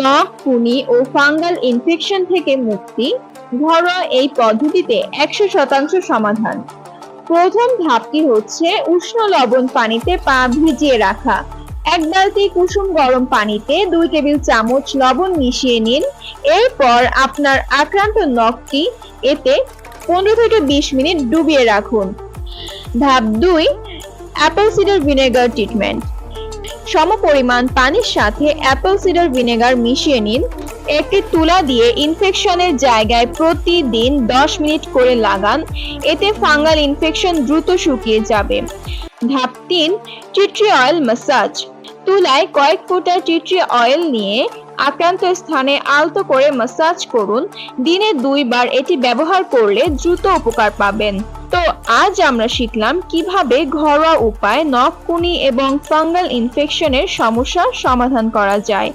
নখ, কুনি ও fungal infection থেকে মুক্তি। ঘরোয়া এই পদ্ধতিতে একশো শতাংশ সমাধান। প্রথম ধাপটি হচ্ছে উষ্ণ লবণ পানিতে পা ভিজিয়ে রাখা। এক বালতি কুসুম গরম পানিতে দুই টেবিল চামচ লবণ মিশিয়ে নিন। এরপর আপনার আক্রান্ত নখটি এতে পনেরো থেকে বিশ মিনিট ডুবিয়ে রাখুন। ধাপ দুই, অ্যাপেল সিডার ভিনেগার ট্রিটমেন্ট। সমপরিমাণ পানির সাথে অ্যাপেল সিডার ভিনেগার মিশিয়ে নিন। একটি তুলা দিয়ে ইনফেকশনের জায়গায় প্রতিদিন 10 মিনিট করে লাগান। এতে ফাঙ্গাল ইনফেকশন দ্রুত শুকিয়ে যাবে। ধাপ তিন, টিট্রি অয়েল ম্যাসাজ তুলায় কয়েক ফোঁটা টিট্রি অয়েল নিয়ে আক্রান্ত স্থানে আলতো করে মাসাজ করুন। দিনে দুইবার এটি ব্যবহার করলে দ্রুত উপকার পাবেন। তো আজ আমরা শিখলাম কীভাবে ঘরোয়া উপায় নখকুনি এবং ফাঙ্গাল ইনফেকশনের সমস্যার সমাধান করা যায়।